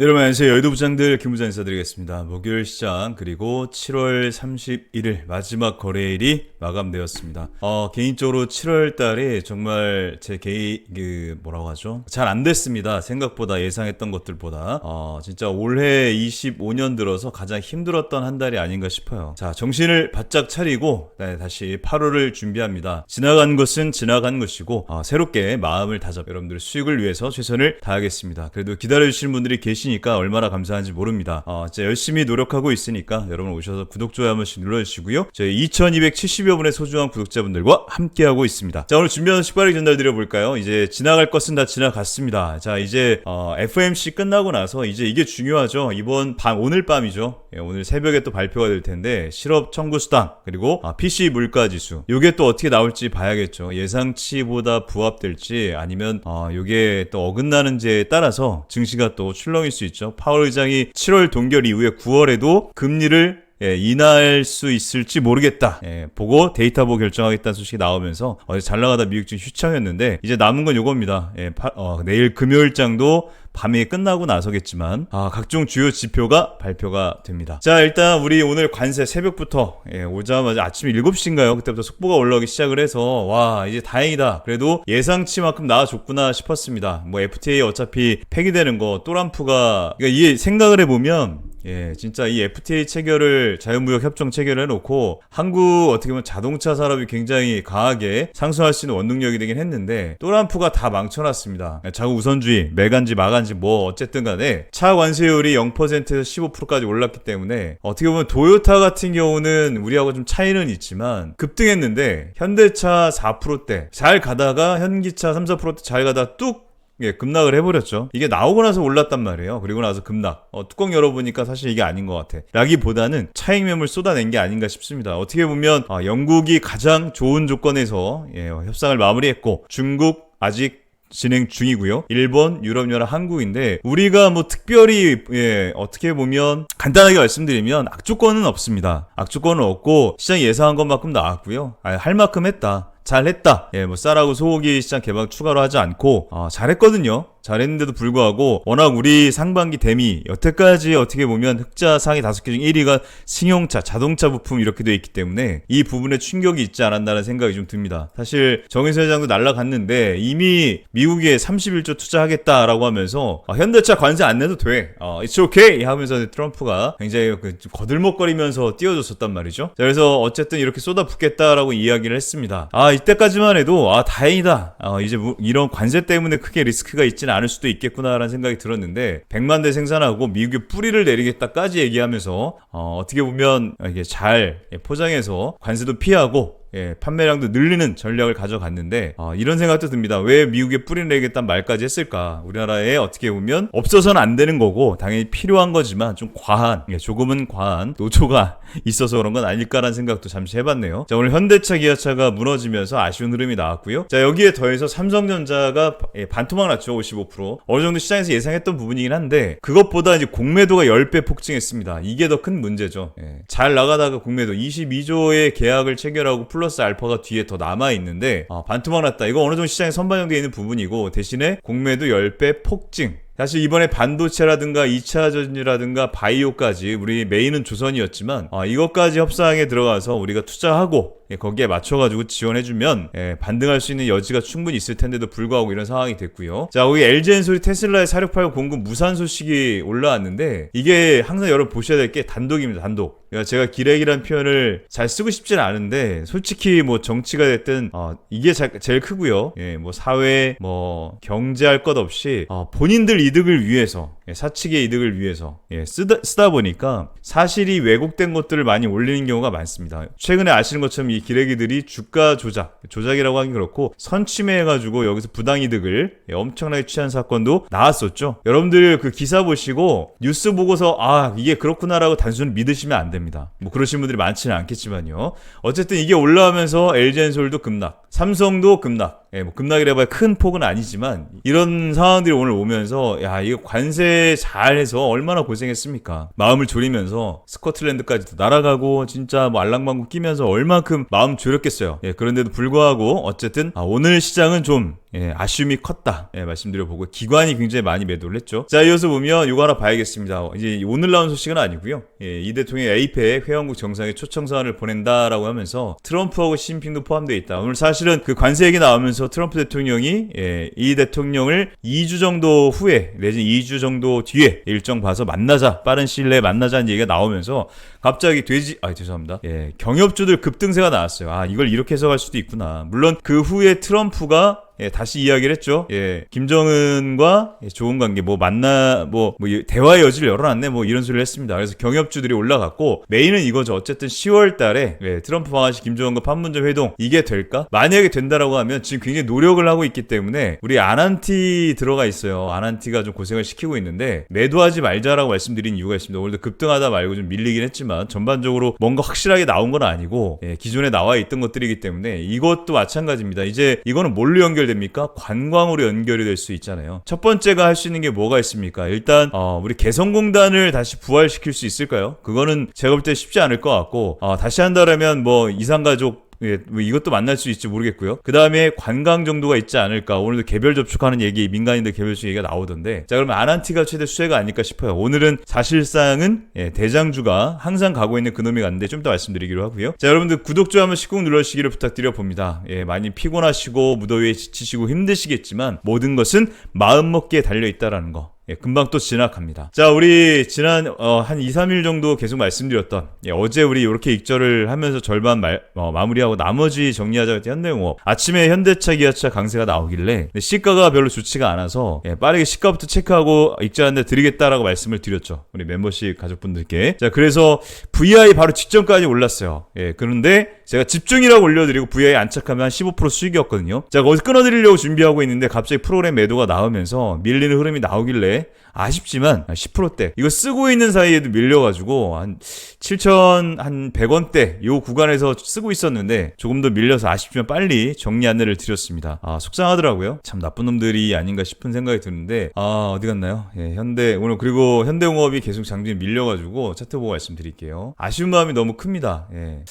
네, 여러분 안녕하세요. 여의도 부장들 김부장 인사드리겠습니다. 목요일 시장 그리고 7월 31일 마지막 거래일이 마감되었습니다. 어, 개인적으로 7월 달이 정말 제 개인 그 뭐라고 하죠? 잘 안 됐습니다. 생각보다 예상했던 것들보다 어, 진짜 올해 25년 들어서 가장 힘들었던 한 달이 아닌가 싶어요. 자, 정신을 바짝 차리고 네, 다시 8월을 준비합니다. 지나간 것은 지나간 것이고 어, 새롭게 마음을 다잡 여러분들 수익을 위해서 최선을 다하겠습니다. 그래도 기다려주시는 분들이 계 시니까 얼마나 감사한지 모릅니다. 어, 진짜 열심히 노력하고 있으니까 여러분 오셔서 구독, 좋아요 한 번씩 눌러주시고요. 저희 2270여 분의 소중한 구독자분들과 함께하고 있습니다. 자, 오늘 준비한 식발이 전달드려 볼까요? 이제 지나갈 것은 다 지나갔습니다. 자, 이제 어, FMC 끝나고 나서 이제 이게 중요하죠. 이번 밤, 오늘 밤이죠. 예, 오늘 새벽에 또 발표가 될 텐데 실업 청구 수당 그리고 아, PC 물가 지수. 요게 또 어떻게 나올지 봐야겠죠. 예상치보다 부합될지 아니면 어, 요게 또 어긋나는지에 따라서 증시가 또 출렁일 수 있죠. 파월 의장이 7월 동결 이후에 9월에도 금리를 예, 인하할 수 있을지 모르겠다. 예, 보고 데이터 보고 결정하겠다는 소식이 나오면서 어제 잘 나가다 미국 증시 휘청였는데 이제 남은 건 요겁니다. 예, 파- 어, 내일 금요일장도 밤이 끝나고 나서겠지만 아, 각종 주요 지표가 발표가 됩니다. 자 일단 우리 오늘 관세 새벽부터 예, 오자마자 아침 7시인가요? 그때부터 속보가 올라오기 시작을 해서 와 이제 다행이다. 그래도 예상치만큼 나와줬구나 싶었습니다. 뭐 FTA 어차피 폐기되는 거 또람프가 그러니까 이게 생각을 해보면 예, 진짜 이 FTA 체결을 자유무역 협정 체결을 해놓고 한국 어떻게 보면 자동차 산업이 굉장히 강하게 상승할 수 있는 원동력이 되긴 했는데 또람프가 다 망쳐놨습니다. 자국 우선주의, 매간지, 마간지 뭐 어쨌든 간에 차 관세율이 0%에서 15%까지 올랐기 때문에 어떻게 보면 도요타 같은 경우는 우리하고 좀 차이는 있지만 급등했는데 현대차 4%대 잘 가다가 현기차 3, 4%대 잘 가다 뚝 예, 급락을 해버렸죠. 이게 나오고 나서 올랐단 말이에요. 그리고 나서 급락. 어, 뚜껑 열어보니까 사실 이게 아닌 것 같아. 라기보다는 차익 매물 쏟아낸 게 아닌가 싶습니다. 어떻게 보면 아, 영국이 가장 좋은 조건에서 예, 협상을 마무리했고 중국 아직 진행 중이고요. 일본, 유럽연합, 한국인데 우리가 뭐 특별히 예, 어떻게 보면 간단하게 말씀드리면 악조건은 없습니다. 악조건은 없고 시장 예상한 것만큼 나왔고요. 아, 할 만큼 했다. 잘했다. 예, 뭐 쌀하고 소고기 시장 개방 추가로 하지 않고 어, 잘했거든요. 잘했는데도 불구하고 워낙 우리 상반기 대미 여태까지 어떻게 보면 흑자 상위 다섯 개 중 1위가 승용차, 자동차 부품 이렇게 돼 있기 때문에 이 부분에 충격이 있지 않았나라는 생각이 좀 듭니다. 사실 정의선 회장도 날라갔는데 이미 미국에 31조 투자하겠다라고 하면서 아, 현대차 관세 안 내도 돼. 어, it's okay 하면서 트럼프가 굉장히 그좀 거들먹거리면서 띄워줬었단 말이죠. 자, 그래서 어쨌든 이렇게 쏟아붓겠다라고 이야기를 했습니다. 아 이때까지만 해도 아 다행이다. 어, 이제 뭐 이런 관세 때문에 크게 리스크가 있지는 않을 수도 있겠구나라는 생각이 들었는데 100만 대 생산하고 미국에 뿌리를 내리겠다까지 얘기하면서 어, 어떻게 보면 이게 잘 포장해서 관세도 피하고 예, 판매량도 늘리는 전략을 가져갔는데 어, 이런 생각도 듭니다. 왜 미국에 뿌리를 내겠다는 말까지 했을까? 우리나라에 어떻게 보면 없어서는 안 되는 거고 당연히 필요한 거지만 좀 과한, 예, 조금은 과한 노조가 있어서 그런 건 아닐까라는 생각도 잠시 해봤네요. 자 오늘 현대차, 기아차가 무너지면서 아쉬운 흐름이 나왔고요. 자 여기에 더해서 삼성전자가 예, 반토막 났죠, 55%. 어느 정도 시장에서 예상했던 부분이긴 한데 그것보다 이제 공매도가 10배 폭증했습니다. 이게 더 큰 문제죠. 예, 잘 나가다가 공매도 22조의 계약을 체결하고 플러스 알파가 뒤에 더 남아 있는데 아, 반토막 났다. 이거 어느 정도 시장에 선반영되어 있는 부분이고 대신에 공매도 10배 폭증. 사실 이번에 반도체라든가 2차 전지라든가 바이오까지 우리 메인은 조선이었지만 아, 이것까지 협상에 들어가서 우리가 투자하고 예, 거기에 맞춰가지고 지원해주면 예, 반등할 수 있는 여지가 충분히 있을 텐데도 불구하고 이런 상황이 됐고요. 자, 거기 LG엔솔이 테슬라의 468 공급 무산 소식이 올라왔는데 이게 항상 여러분 보셔야 될 게 단독입니다. 단독. 그러니까 제가 기레기란 표현을 잘 쓰고 싶지는 않은데 솔직히 뭐 정치가 됐든 어, 이게 자- 제일 크고요. 예, 뭐 사회, 뭐 경제할 것 없이 어, 본인들 이득을 위해서 예, 사측의 이득을 위해서 예, 쓰다, 쓰다 보니까 사실이 왜곡된 것들을 많이 올리는 경우가 많습니다. 최근에 아시는 것처럼 이 기레기들이 주가 조작, 조작이라고 하긴 그렇고 선침해가지고 여기서 부당이득을 예, 엄청나게 취한 사건도 나왔었죠. 여러분들 그 기사 보시고 뉴스 보고서 아 이게 그렇구나라고 단순히 믿으시면 안 됩니다. 뭐 그러신 분들이 많지는 않겠지만요. 어쨌든 이게 올라오면서 LG엔솔도 급락, 삼성도 급락. 예, 뭐 급락이라 봐야 큰 폭은 아니지만 이런 상황들이 오늘 오면서 야 이거 관세 잘해서 얼마나 고생했습니까? 마음을 졸이면서 스코틀랜드까지도 날아가고 진짜 뭐 알랑방구 끼면서 얼만큼 마음 졸였겠어요. 예, 그런데도 불구하고 어쨌든 아, 오늘 시장은 좀 예, 아쉬움이 컸다. 예, 말씀드려보고 기관이 굉장히 많이 매도를 했죠. 자, 이어서 보면 이거 하나 봐야겠습니다. 이제 오늘 나온 소식은 아니고요. 예, 이 대통령이 에이펙 회원국 정상에 초청 사안을 보낸다라고 하면서 트럼프하고 시진핑도 포함되어 있다. 오늘 사실은 그 관세 얘기 나오면서 트럼프 대통령이 예, 이 대통령을 2주 정도 후에 내지 2주 정도 뒤에 일정 봐서 만나자. 빠른 시일 내에 만나자는 얘기가 나오면서 갑자기 돼지 아 죄송합니다. 예, 경협주들 급등세가 나왔어요. 아, 이걸 이렇게 해석할 수도 있구나. 물론 그 후에 트럼프가 예, 다시 이야기를 했죠. 예, 김정은과 예, 좋은 관계, 뭐 만나, 뭐, 뭐 이- 대화의 여지를 열어놨네, 뭐 이런 소리를 했습니다. 그래서 경협주들이 올라갔고 메인은 이거죠. 어쨌든 10월달에 예, 트럼프 방아시 김정은과 판문점 회동 이게 될까? 만약에 된다라고 하면 지금 굉장히 노력을 하고 있기 때문에 우리 아난티 들어가 있어요. 아난티가 좀 고생을 시키고 있는데 매도하지 말자라고 말씀드린 이유가 있습니다. 오늘도 급등하다 말고 좀 밀리긴 했지만 전반적으로 뭔가 확실하게 나온 건 아니고 예, 기존에 나와 있던 것들이기 때문에 이것도 마찬가지입니다. 이제 이거는 뭘로 연결 됩니까? 관광으로 연결이 될 수 있잖아요. 첫 번째가 할 수 있는 게 뭐가 있습니까? 일단 어, 우리 개성공단을 다시 부활시킬 수 있을까요? 그거는 제가 볼 때 쉽지 않을 것 같고 어, 다시 한다라면 뭐 이산가족 예, 뭐 이것도 만날 수 있지 모르겠고요. 그 다음에 관광 정도가 있지 않을까. 오늘도 개별 접촉하는 얘기, 민간인들 개별 접촉 얘기가 나오던데. 자, 그러면 아난티가 최대 수혜가 아닐까 싶어요. 오늘은 사실상은 예, 대장주가 항상 가고 있는 그놈이 갔는데 좀 더 말씀드리기로 하고요. 자, 여러분들 구독, 좋아요 한번 꼭 눌러주시기를 부탁드려 봅니다. 예, 많이 피곤하시고 무더위에 지치시고 힘드시겠지만 모든 것은 마음먹기에 달려있다라는 거. 예, 금방 또 지나갑니다. 자, 우리 지난 어, 한 2, 3일 정도 계속 말씀드렸던 예, 어제 우리 이렇게 익절을 하면서 절반 말, 어, 마무리하고 나머지 정리하자 했던 현대용업 아침에 현대차, 기아차 강세가 나오길래 시가가 별로 좋지가 않아서 예, 빠르게 시가부터 체크하고 익절한데 드리겠다라고 말씀을 드렸죠. 우리 멤버십 가족분들께. 자, 그래서 VI 바로 직전까지 올랐어요. 예, 그런데 제가 집중이라고 올려드리고 VI 안착하면 한 15% 수익이었거든요. 자, 거기서 끊어드리려고 준비하고 있는데 갑자기 프로그램 매도가 나오면서 밀리는 흐름이 나오길래 아쉽지만 10%대 이거 쓰고 있는 사이에도 밀려가지고 한 7천 한 100원대 요 구간에서 쓰고 있었는데 조금 더 밀려서 아쉽지만 빨리 정리 안내를 드렸습니다. 아 속상하더라고요. 참 나쁜 놈들이 아닌가 싶은 생각이 드는데 아 어디 갔나요? 예, 현대 오늘 그리고 현대공업이 계속 장중에 밀려가지고 차트 보고 말씀드릴게요. 아쉬운 마음이 너무 큽니다. 예.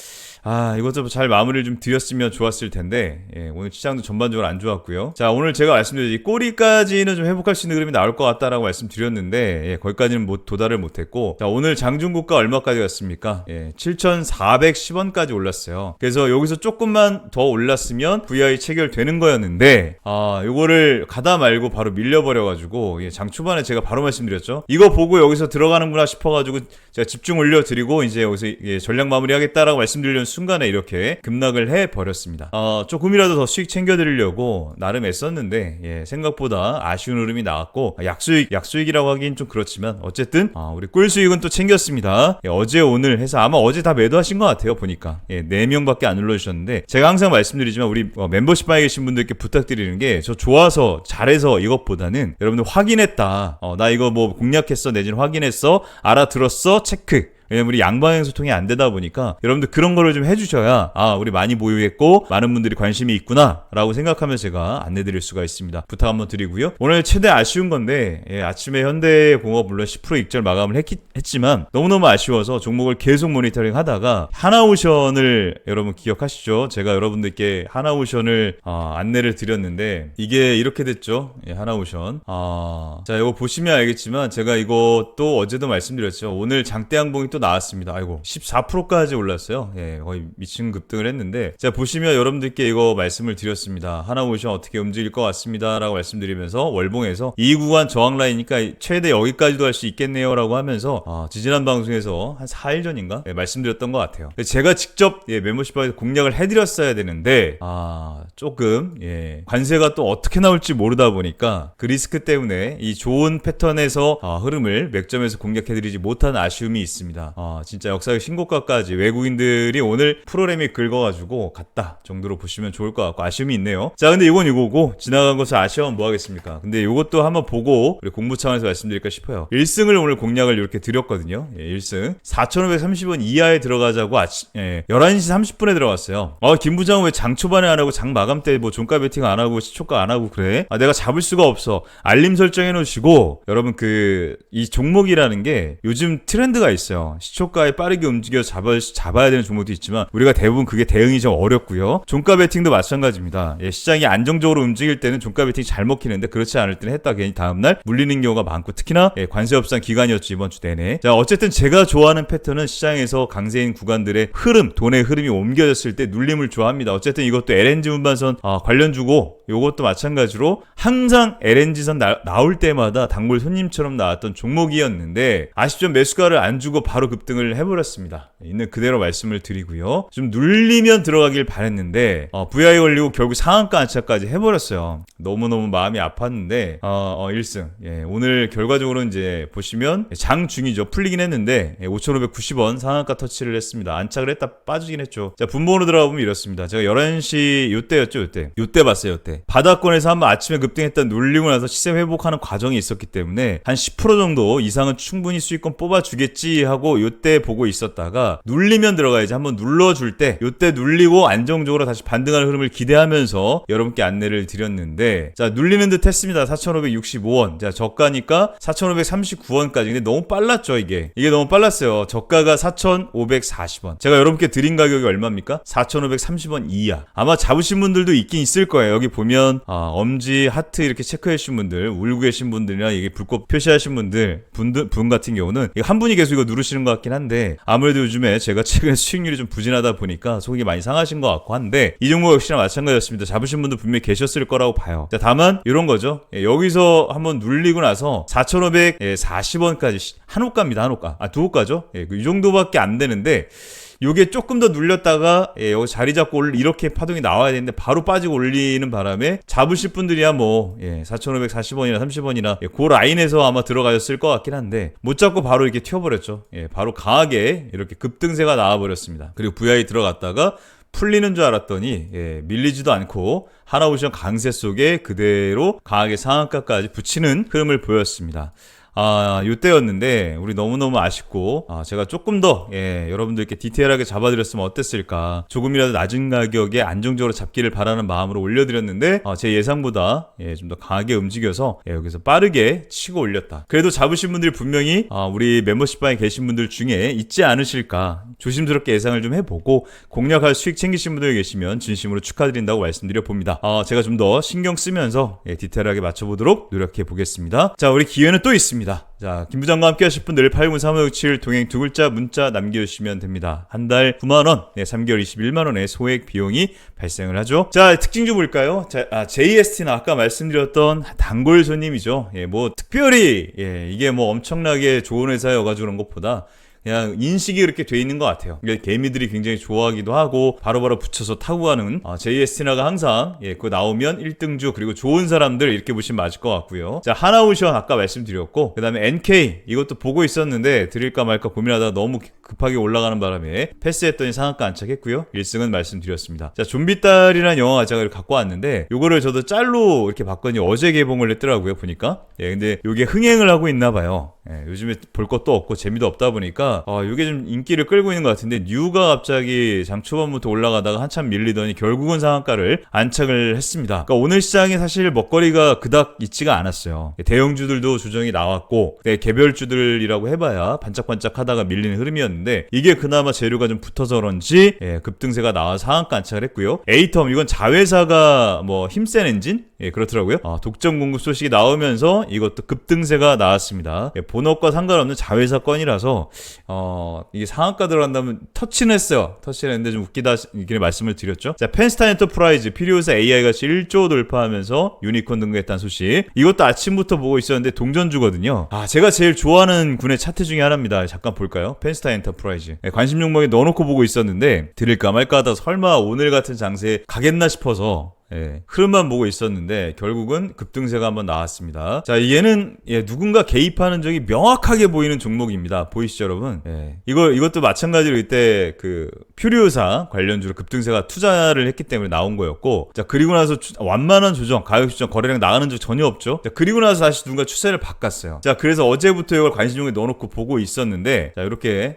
아, 이것저것 잘 마무리를 좀 드렸으면 좋았을 텐데, 예, 오늘 시장도 전반적으로 안 좋았고요. 자, 오늘 제가 말씀드린 꼬리까지는 좀 회복할 수 있는 그림이 나올 것 같다라고 말씀드렸는데, 예, 거기까지는 못, 도달을 못했고, 자, 오늘 장중국가 얼마까지 갔습니까? 예, 7,410원까지 올랐어요. 그래서 여기서 조금만 더 올랐으면 VI 체결되는 거였는데, 아, 요거를 가다 말고 바로 밀려버려가지고, 예, 장 초반에 제가 바로 말씀드렸죠. 이거 보고 여기서 들어가는구나 싶어가지고, 제가 집중 올려드리고, 이제 여기서 예, 전략 마무리 하겠다라고 말씀드리려는 순간에 이렇게 급락을 해 버렸습니다. 어, 조금이라도 더 수익 챙겨드리려고 나름 애썼는데 예, 생각보다 아쉬운 흐름이 나왔고 약수익 약수익이라고 하긴 좀 그렇지만 어쨌든 아, 우리 꿀 수익은 또 챙겼습니다. 예, 어제 오늘 해서 아마 어제 다 매도하신 것 같아요 보니까 예, 4명밖에 안 눌러주셨는데 제가 항상 말씀드리지만 우리 어, 멤버십 방에 계신 분들께 부탁드리는 게 저 좋아서 잘해서 이것보다는 여러분들 확인했다. 어, 나 이거 뭐 공략했어 내지는 확인했어 알아들었어 체크. 왜냐면 우리 양방향 소통이 안 되다 보니까 여러분들 그런 거를 좀 해주셔야 아 우리 많이 보유했고 많은 분들이 관심이 있구나라고 생각하면서 제가 안내드릴 수가 있습니다. 부탁 한번 드리고요. 오늘 최대 아쉬운 건데 예, 아침에 현대공업 물론 10% 익절 마감을 했, 했지만 너무너무 아쉬워서 종목을 계속 모니터링 하다가 하나오션을 여러분 기억하시죠? 제가 여러분들께 하나오션을 어, 안내를 드렸는데 이게 이렇게 됐죠. 예, 하나오션. 아, 자 이거 보시면 알겠지만 제가 이거 또 어제도 말씀드렸죠. 오늘 장대양봉이 또 나왔습니다. 아이고 14%까지 올랐어요. 예, 거의 미친 급등을 했는데 자 보시면 여러분들께 이거 말씀을 드렸습니다. 하나 오션 어떻게 움직일 것 같습니다라고 말씀드리면서 월봉에서 이 구간 저항 라인이니까 최대 여기까지도 할 수 있겠네요라고 하면서 아, 지지난 방송에서 한 4일 전인가 예, 말씀드렸던 것 같아요. 제가 직접 예, 멤버십방에서 공략을 해드렸어야 되는데 아 조금 예, 관세가 또 어떻게 나올지 모르다 보니까 그 리스크 때문에 이 좋은 패턴에서 아, 흐름을 맥점에서 공략해드리지 못한 아쉬움이 있습니다. 어, 진짜 역사의 신고가까지 외국인들이 오늘 프로그램이 긁어가지고 갔다 정도로 보시면 좋을 것 같고 아쉬움이 있네요. 자, 근데 이건 이거고 지나간 것을 아쉬워하면 뭐 하겠습니까? 근데 이것도 한번 보고 우리 공부 차원에서 말씀드릴까 싶어요. 1승을 오늘 공략을 이렇게 드렸거든요. 예, 1승 4,530원 이하에 들어가자고 아치, 예, 11시 30분에 들어갔어요. 어, 김 부장은 왜장 초반에 안 하고 장 마감 때 뭐 종가 베팅 안 하고 시초가 안 하고 그래? 아, 내가 잡을 수가 없어. 알림 설정해 놓으시고 여러분 그 이 종목이라는 게 요즘 트렌드가 있어요. 시초가에 빠르게 움직여 잡아 잡아야 되는 종목도 있지만 우리가 대부분 그게 대응이 좀 어렵고요. 종가 베팅도 마찬가지입니다. 예, 시장이 안정적으로 움직일 때는 종가 베팅 잘 먹히는데 그렇지 않을 때는 했다 괜히 다음 날 물리는 경우가 많고 특히나 예, 관세 협상 기간이었죠 이번 주 내내. 자 어쨌든 제가 좋아하는 패턴은 시장에서 강세인 구간들의 흐름, 돈의 흐름이 옮겨졌을 때 눌림을 좋아합니다. 어쨌든 이것도 LNG 운반선 아, 관련 주고 요것도 마찬가지로 항상 LNG선 나, 나올 때마다 단골 손님처럼 나왔던 종목이었는데 아쉽죠 매수가를 안 주고 바로 급등을 해버렸습니다. 있는 그대로 말씀을 드리고요. 좀 눌리면 들어가길 바랬는데 어, VI 걸리고 결국 상한가 안착까지 해버렸어요. 너무너무 마음이 아팠는데 어, 어 1승 예, 오늘 결과적으로 이제 보시면 장 중이죠. 풀리긴 했는데 예, 5,590원 상한가 터치를 했습니다. 안착을 했다 빠지긴 했죠. 자 분봉으로 들어가 보면 이렇습니다. 제가 11시 요때였죠 요때 요때 봤어요 요때 바닥권에서 한번 아침에 급등했다 눌리고 나서 시세 회복하는 과정이 있었기 때문에 한 10% 정도 이상은 충분히 수익권 뽑아주겠지 하고 요때 보고 있었다가 눌리면 들어가야지 한번 눌러줄 때 요때 눌리고 안정적으로 다시 반등하는 흐름을 기대하면서 여러분께 안내를 드렸는데 자 눌리는 듯 했습니다. 4,565원. 자 저가니까 4,539원까지. 근데 너무 빨랐죠 이게. 이게 너무 빨랐어요. 저가가 4,540원. 제가 여러분께 드린 가격이 얼마입니까? 4,530원 이하. 아마 잡으신 분들도 있긴 있을 거예요. 여기 보면 아, 엄지 하트 이렇게 체크해 주신 분들 울고 계신 분들이나 이게 불꽃 표시하신 분들 분들 분 같은 경우는 한 분이 계속 이거 누르시는 것 같긴 한데 아무래도 요즘에 제가 최근에 수익률이 좀 부진하다 보니까 속이 많이 상하신 것 같고 한데 이 종목 역시나 마찬가지였습니다. 잡으신 분들 분명히 계셨을 거라고 봐요. 자 다만 이런 거죠. 예, 여기서 한번 눌리고 나서 4,540원까지 한 호가입니다. 한 호가. 아 두 호가죠? 예, 이 정도밖에 안 되는데 요게 조금 더 눌렸다가 예, 여기 자리 잡고 올 이렇게 파동이 나와야 되는데 바로 빠지고 올리는 바람에 잡으실 분들이야 뭐 예, 4,540원이나 30원이나 예, 그 라인에서 아마 들어가셨을 것 같긴 한데 못 잡고 바로 이렇게 튀어버렸죠. 예, 바로 강하게 이렇게 급등세가 나와버렸습니다. 그리고 VI 들어갔다가 풀리는 줄 알았더니 예, 밀리지도 않고 하나오션 강세 속에 그대로 강하게 상한가까지 붙이는 흐름을 보였습니다. 아, 요때였는데 우리 너무너무 아쉽고 아, 제가 조금 더 예, 여러분들께 디테일하게 잡아드렸으면 어땠을까. 조금이라도 낮은 가격에 안정적으로 잡기를 바라는 마음으로 올려드렸는데 아, 제 예상보다 예, 좀 더 강하게 움직여서 예, 여기서 빠르게 치고 올렸다. 그래도 잡으신 분들이 분명히 아, 우리 멤버십 방에 계신 분들 중에 있지 않으실까. 조심스럽게 예상을 좀 해보고 공략할 수익 챙기신 분들 계시면 진심으로 축하드린다고 말씀드려 봅니다. 아, 제가 좀 더 신경 쓰면서 예, 디테일하게 맞춰보도록 노력해 보겠습니다. 자 우리 기회는 또 있습니다 자, 김 부장과 함께 하실 분들 80357 동행 두 글자 문자 남겨주시면 됩니다. 한 달 9만원, 네, 3개월 21만원의 소액 비용이 발생을 하죠. 자, 특징 좀 볼까요? 자, 아, JST는 아까 말씀드렸던 단골 손님이죠. 예, 뭐, 특별히, 예, 이게 뭐 엄청나게 좋은 회사여가지고 그런 것보다 그냥 인식이 이렇게 돼 있는 것 같아요. 그러니까 개미들이 굉장히 좋아하기도 하고 바로바로 붙여서 타고 가는 아, JST나가 항상 예, 그 나오면 1등주 그리고 좋은 사람들 이렇게 보시면 맞을 것 같고요. 자 하나오션 아까 말씀드렸고 그 다음에 NK 이것도 보고 있었는데 드릴까 말까 고민하다가 너무 급하게 올라가는 바람에 패스했더니 상한가 안착했고요. 1승은 말씀드렸습니다. 자 좀비딸이라는 영화 제가 갖고 왔는데 요거를 저도 짤로 이렇게 봤더니 어제 개봉을 했더라고요 보니까 예 근데 요게 흥행을 하고 있나 봐요. 예, 요즘에 볼 것도 없고 재미도 없다 보니까 아, 이게 좀 인기를 끌고 있는 것 같은데 뉴가 갑자기 장 초반부터 올라가다가 한참 밀리더니 결국은 상한가를 안착을 했습니다. 그러니까 오늘 시장에 사실 먹거리가 그닥 있지가 않았어요. 대형주들도 조정이 나왔고 네, 개별주들이라고 해봐야 반짝반짝하다가 밀리는 흐름이었는데 이게 그나마 재료가 좀 붙어서 그런지 예, 급등세가 나와 서 상한가 안착을 했고요. 에이텀 이건 자회사가 뭐 힘센 엔진 예, 그렇더라고요. 아, 독점 공급 소식이 나오면서 이것도 급등세가 나왔습니다. 예, 본업과 상관없는 자회사 건이라서 어, 이게 상한가 들어간다면 터치는 했어요. 터치는 했는데 좀 웃기다 이렇게 말씀을 드렸죠. 자, 펜스타 엔터프라이즈 필요사 AI 같이 1조 돌파하면서 유니콘 등극했다는 소식. 이것도 아침부터 보고 있었는데 동전주거든요. 아, 제가 제일 좋아하는 군의 차트 중에 하나입니다. 잠깐 볼까요? 펜스타 엔터프라이즈. 예, 관심 종목에 넣어놓고 보고 있었는데 드릴까 말까 하다 설마 오늘 같은 장세에 가겠나 싶어서 예, 흐름만 보고 있었는데 결국은 급등세가 한번 나왔습니다. 자, 얘는 예, 누군가 개입하는 적이 명확하게 보이는 종목입니다. 보이시죠, 여러분? 예. 이거 이것도 마찬가지로 이때 그 퓨리오사 관련주로 급등세가 투자를 했기 때문에 나온 거였고, 자 그리고 나서 추- 완만한 조정, 가격 조정, 거래량 나가는 적 전혀 없죠. 자, 그리고 나서 다시 누군가 추세를 바꿨어요. 자, 그래서 어제부터 이걸 관심종에 넣어놓고 보고 있었는데, 자 이렇게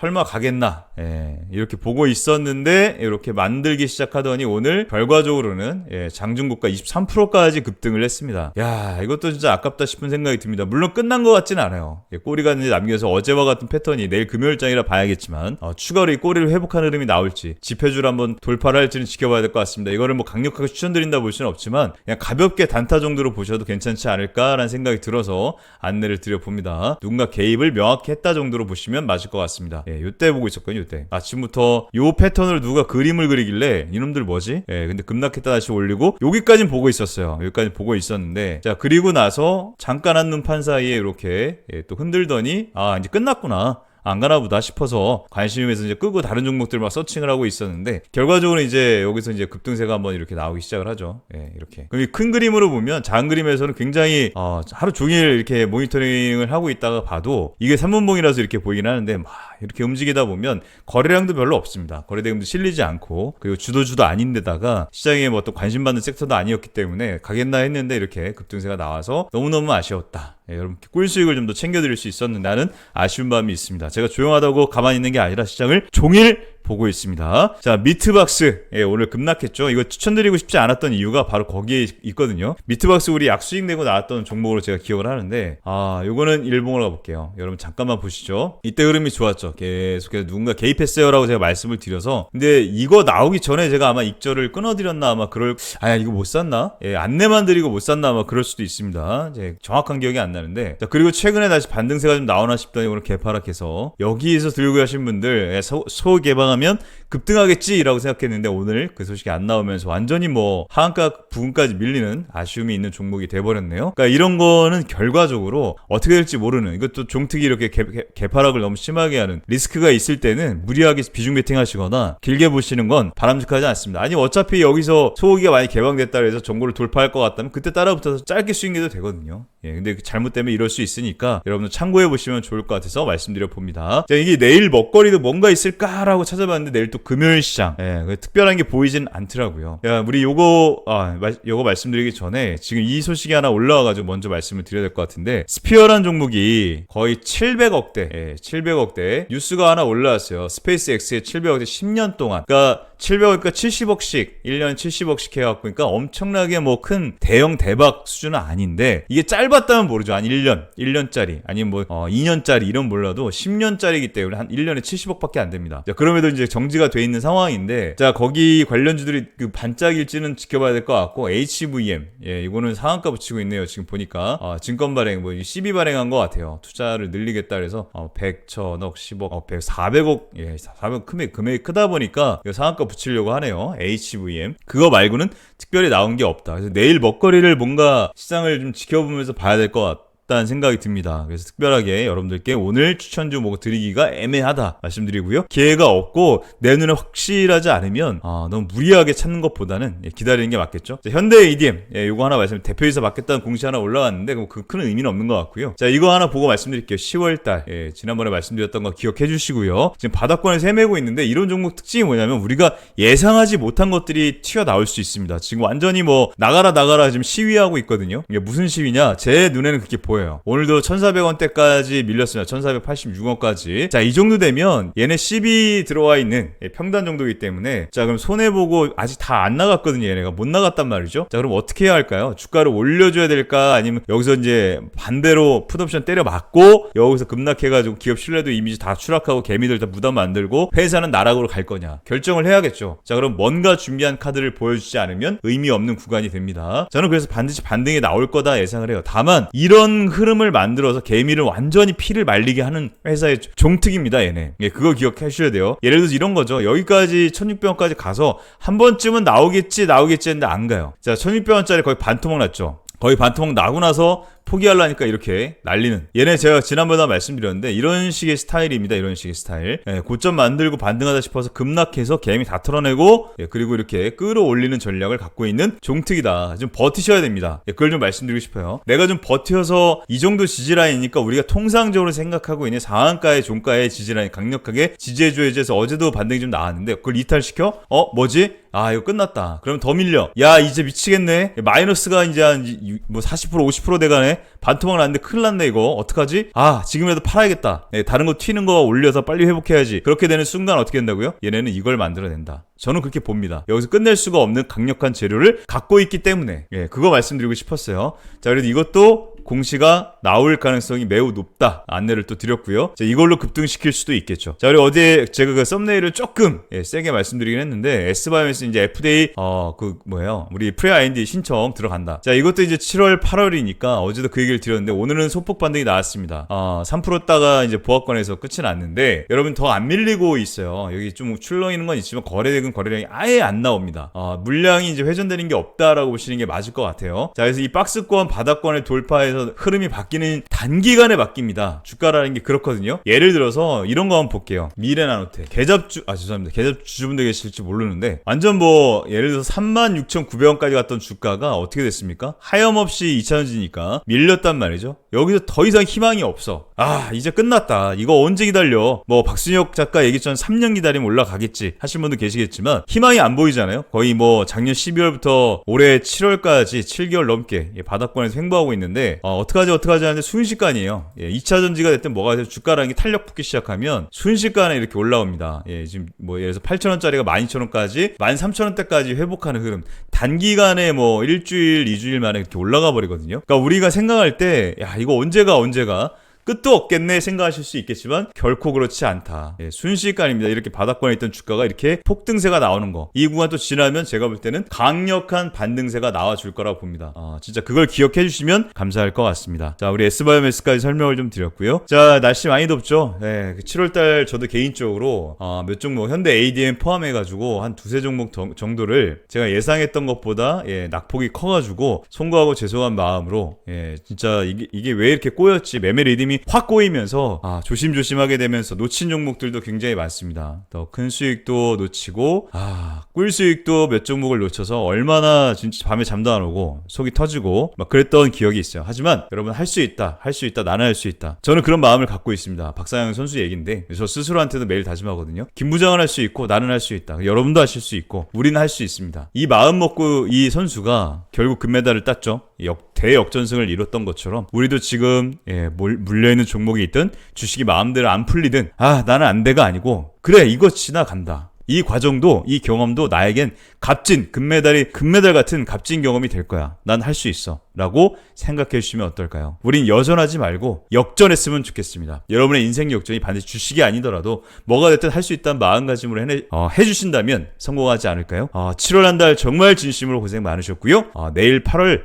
설마 가겠나? 예, 이렇게 보고 있었는데 이렇게 만들기 시작하더니 오늘 결과적으로는 예, 장중고가 23%까지 급등을 했습니다. 야, 이것도 진짜 아깝다 싶은 생각이 듭니다. 물론 끝난 것 같진 않아요. 예, 꼬리가 이제 남겨서 어제와 같은 패턴이 내일 금요일장이라 봐야겠지만 어, 추가로 이 꼬리를 회복하는 흐름이 나올지 지표줄 한번 돌파를 할지는 지켜봐야 될 것 같습니다. 이거를 뭐 강력하게 추천드린다 볼 수는 없지만 그냥 가볍게 단타 정도로 보셔도 괜찮지 않을까라는 생각이 들어서 안내를 드려봅니다. 누군가 개입을 명확히 했다 정도로 보시면 맞을 것 같습니다. 예, 요때 보고 있었거든요, 요때. 아침부터 요 패턴으로 누가 그림을 그리길래 이놈들 뭐지? 예, 근데 급락했다 다시 올리고 여기까진 보고 있었어요. 여기까지 보고 있었는데 자, 그리고 나서 잠깐 한눈 판 사이에 이렇게 예, 또 흔들더니 아, 이제 끝났구나. 안 가나 보다 싶어서 관심에서 이제 끄고 다른 종목들 막 서칭을 하고 있었는데 결과적으로 이제 여기서 이제 급등세가 한번 이렇게 나오기 시작을 하죠. 예, 이렇게. 그럼 이 큰 그림으로 보면 작은 그림에서는 굉장히 어, 하루 종일 이렇게 모니터링을 하고 있다가 봐도 이게 3분봉이라서 이렇게 보이긴 하는데 막 이렇게 움직이다 보면 거래량도 별로 없습니다. 거래 대금도 실리지 않고 그리고 주도주도 아닌데다가 시장에 뭐 또 관심 받는 섹터도 아니었기 때문에 가겠나 했는데 이렇게 급등세가 나와서 너무너무 아쉬웠다. 예, 여러분 꿀 수익을 좀 더 챙겨드릴 수 있었는데 나는 아쉬운 마음이 있습니다. 제가 조용하다고 가만히 있는 게 아니라 시장을 종일 보고 있습니다. 자, 미트박스. 예, 오늘 급락했죠. 이거 추천드리고 싶지 않았던 이유가 바로 거기에 있거든요. 미트박스 우리 약수익 내고 나왔던 종목으로 제가 기억을 하는데, 아, 요거는 일봉으로 가볼게요. 여러분 잠깐만 보시죠. 이때 흐름이 좋았죠. 계속해서 누군가 개입했어요라고 제가 말씀을 드려서. 근데 이거 나오기 전에 제가 아마 익절을 끊어드렸나 아마 그럴, 아, 이거 못 샀나? 예, 안내만 드리고 못 샀나 아마 그럴 수도 있습니다. 이제 정확한 기억이 안 나는데. 자, 그리고 최근에 다시 반등세가 좀 나오나 싶더니 오늘 개파락해서 여기에서 들고 가신 분들, 예, 소, 소 개방 하면 급등하겠지라고 생각했는데 오늘 그 소식이 안 나오면서 완전히 뭐 하한가 부근까지 밀리는 아쉬움이 있는 종목이 돼버렸네요. 그러니까 이런 거는 결과적으로 어떻게 될지 모르는 이것도 종특이 이렇게 개, 개, 개파락을 너무 심하게 하는 리스크가 있을 때는 무리하게 비중 베팅하시거나 길게 보시는 건 바람직하지 않습니다. 아니 어차피 여기서 소고기가 많이 개방됐다 그래서 정보를 돌파할 것 같다면 그때 따라붙어서 짧게 수익 내도 되거든요. 예, 근데 그 잘못되면 이럴 수 있으니까 여러분들 참고해 보시면 좋을 것 같아서 말씀드려 봅니다. 자, 이게 내일 먹거리도 뭔가 있을까라고 찾아봤는데 내일 또 금요일 시장. 예, 그 특별한 게 보이진 않더라고요. 야, 우리 요거 아, 말, 요거 말씀드리기 전에 지금 이 소식이 하나 올라와 가지고 먼저 말씀을 드려야 될 것 같은데 스피어란 종목이 거의 700억대, 예, 700억대 뉴스가 하나 올라왔어요. 스페이스 X의 700억대 10년 동안. 그러니까 700억이니까 70억씩 1년 70억씩 해갖고 그러니까 엄청나게 뭐 큰 대형 대박 수준은 아닌데 이게 짧았다면 모르죠. 한 1년 1년짜리 아니면 뭐 어, 2년짜리 이런 몰라도 10년짜리이기 때문에 한 1년에 70억밖에 안 됩니다. 자 그럼에도 이제 정지가 돼 있는 상황인데 자 거기 관련주들이 그 반짝일지는 지켜봐야 될 것 같고 HVM 예 이거는 상한가 붙이고 있네요 지금 보니까. 어, 증권 발행 뭐12 발행한 것 같아요. 투자를 늘리겠다 그래서 어, 100, 1000억, 10억, 어, 100, 400억 예 400억 금액 금액이 크다 보니까 상한가 붙이려고 하네요. HVM. 그거 말고는 특별히 나온 게 없다. 그래서 내일 먹거리를 뭔가 시장을 좀 지켜보면서 봐야 될 것 같다. 다는 생각이 듭니다. 그래서 특별하게 여러분들께 오늘 추천주 뭐 드리기가 애매하다 말씀드리고요. 기회가 없고 내 눈에 확실하지 않으면 아, 너무 무리하게 찾는 것보다는 예, 기다리는 게 맞겠죠. 자, 현대 ADM 예, 이거 하나 말씀 대표이사 받겠다는 공시 하나 올라왔는데 그 큰 의미는 없는 것 같고요. 자 이거 하나 보고 말씀드릴게요. 10월달 예, 지난번에 말씀드렸던 거 기억해 주시고요. 지금 바닥권에서 헤매고 있는데 이런 종목 특징이 뭐냐면 우리가 예상하지 못한 것들이 튀어나올 수 있습니다. 지금 완전히 뭐 나가라 나가라 지금 시위하고 있거든요. 이게 무슨 시위냐? 제 눈에는 그렇게 보여요. 오늘도 1,400원대까지 밀렸습니다. 1,486원까지. 자, 이 정도 되면 얘네 10이 들어와 있는 예, 평단 정도이기 때문에 자, 그럼 손해보고 아직 다 안 나갔거든요. 얘네가 못 나갔단 말이죠. 자, 그럼 어떻게 해야 할까요? 주가를 올려줘야 될까? 아니면 여기서 이제 반대로 풋옵션 때려 맞고 여기서 급락해가지고 기업 신뢰도 이미지 다 추락하고 개미들 다 무덤 만들고 회사는 나락으로 갈 거냐? 결정을 해야겠죠. 자, 그럼 뭔가 준비한 카드를 보여주지 않으면 의미 없는 구간이 됩니다. 저는 그래서 반드시 반등이 나올 거다 예상을 해요. 다만 이런 흐름을 만들어서 개미를 완전히 피를 말리게 하는 회사의 종특입니다, 얘네. 예, 그거 기억하셔야 돼요. 예를 들어서 이런 거죠. 여기까지 1600원까지 가서 한 번쯤은 나오겠지, 나오겠지 했는데 안 가요. 자, 1600원짜리 거의 반토막 났죠. 거의 반토막 나고 나서 포기하려니까 이렇게 날리는 얘네 제가 지난번에 말씀드렸는데 이런 식의 스타일입니다 이런 식의 스타일 예, 고점 만들고 반등하다 싶어서 급락해서 개미 다 털어내고 예, 그리고 이렇게 끌어올리는 전략을 갖고 있는 종특이다 좀 버티셔야 됩니다 예, 그걸 좀 말씀드리고 싶어요 내가 좀 버텨서 이 정도 지지라인이니까 우리가 통상적으로 생각하고 있는 상한가의 종가의 지지라인 강력하게 지지해줘야지 해서 어제도 반등이 좀 나왔는데 그걸 이탈시켜? 어 뭐지? 아 이거 끝났다. 그럼 더 밀려. 야 이제 미치겠네. 마이너스가 이제 한 뭐 40% 50% 돼가네. 반토막 났는데 큰일 났네 이거. 어떡하지? 아 지금이라도 팔아야겠다. 예, 다른 거 튀는 거 올려서 빨리 회복해야지. 그렇게 되는 순간 어떻게 된다고요? 얘네는 이걸 만들어낸다. 저는 그렇게 봅니다. 여기서 끝낼 수가 없는 강력한 재료를 갖고 있기 때문에 예, 그거 말씀드리고 싶었어요. 자 그래도 이것도 공시가 나올 가능성이 매우 높다 안내를 또 드렸고요. 자, 이걸로 급등시킬 수도 있겠죠. 자 그리고 어제 제가 그 썸네일을 조금 예, 세게 말씀드리긴 했는데 S바이오스 이제 FDA 어 그 뭐예요 우리 프레 IND 신청 들어간다. 자 이것도 이제 7월 8월이니까 어제도 그 얘기를 드렸는데 오늘은 소폭 반등이 나왔습니다. 어, 3%다가 이제 보합권에서 끝이 났는데 여러분 더 안 밀리고 있어요. 여기 좀 출렁 있는 건 있지만 거래대금 거래량이 아예 안 나옵니다. 어, 물량이 이제 회전되는 게 없다라고 보시는 게 맞을 것 같아요. 자 그래서 이 박스권 바닥권을 돌파해서 흐름이 바뀌는 단기간에 바뀝니다. 주가라는 게 그렇거든요. 예를 들어서 이런 거 한번 볼게요. 미래나노테 계잡주 아 죄송합니다. 계잡주주분들 계실지 모르는데 완전 뭐 예를 들어서 36,900원까지 갔던 주가가 어떻게 됐습니까? 하염없이 2차전지니까 밀렸단 말이죠. 여기서 더 이상 희망이 없어. 아 이제 끝났다. 이거 언제 기다려? 뭐 박순혁 작가 얘기처럼 3년 기다리면 올라가겠지 하신 분도 계시겠지만 희망이 안 보이잖아요. 거의 뭐 작년 12월부터 올해 7월까지 7개월 넘게 예, 바닥권에서 횡보하고 있는데 어, 어떡하지 어떡하지 하는데 순식간이에요. 예, 2차 전지가 됐든 뭐가 됐든 게 탄력 붙기 시작하면 순식간에 이렇게 올라옵니다. 예, 지금 뭐 예를 들어서 8,000원짜리가 12,000원까지 13,000원대까지 회복하는 흐름. 단기간에 뭐 일주일, 이주일 만에 이렇게 올라가 버리거든요. 그러니까 우리가 생각할 때 야, 이거 언제가 언제가 끝도 없겠네 생각하실 수 있겠지만 결코 그렇지 않다. 예, 순식간입니다. 이렇게 바닥권에 있던 주가가 이렇게 폭등세가 나오는 거. 이 구간 또 지나면 제가 볼 때는 강력한 반등세가 나와줄 거라고 봅니다. 아, 진짜 그걸 기억해 주시면 감사할 것 같습니다. 자, 우리 S바이오매스까지 설명을 좀 드렸고요. 자, 날씨 많이 덥죠? 네, 7월달 저도 개인적으로 아, 몇 종목 현대 ADM 포함해가지고 한 두세 종목 정- 정도를 제가 예상했던 것보다 예, 낙폭이 커가지고 송구하고 죄송한 마음으로 예, 진짜 이게, 이게 왜 이렇게 꼬였지 매매 리듬이 확 꼬이면서 아, 조심조심하게 되면서 놓친 종목들도 굉장히 많습니다. 더 큰 수익도 놓치고 아, 꿀 수익도 몇 종목을 놓쳐서 얼마나 진짜 밤에 잠도 안 오고 속이 터지고 막 그랬던 기억이 있어요. 하지만 여러분 할 수 있다, 할 수 있다, 나는 할 수 있다. 저는 그런 마음을 갖고 있습니다. 박상영 선수 얘기인데 저 스스로한테도 매일 다짐하거든요. 김 부장은 할 수 있고 나는 할 수 있다. 여러분도 하실 수 있고 우리는 할 수 있습니다. 이 마음 먹고 이 선수가 결국 금메달을 땄죠. 역 대역전승을 이뤘던 것처럼 우리도 지금 예, 몰- 물려있는 종목이 있든 주식이 마음대로 안 풀리든 아 나는 안 돼가 아니고 그래 이거 지나간다. 이 과정도 이 경험도 나에겐 값진 금메달이 금메달 같은 값진 경험이 될 거야. 난 할 수 있어. 라고 생각해 주시면 어떨까요? 우린 여전하지 말고 역전했으면 좋겠습니다. 여러분의 인생 역전이 반드시 주식이 아니더라도 뭐가 됐든 할 수 있다는 마음가짐으로 해내, 어, 해주신다면 성공하지 않을까요? 어, 7월 한 달 정말 진심으로 고생 많으셨고요. 어, 내일 8월 예,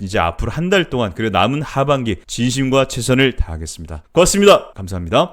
이제 앞으로 한 달 동안 그리고 남은 하반기 진심과 최선을 다하겠습니다. 고맙습니다. 감사합니다.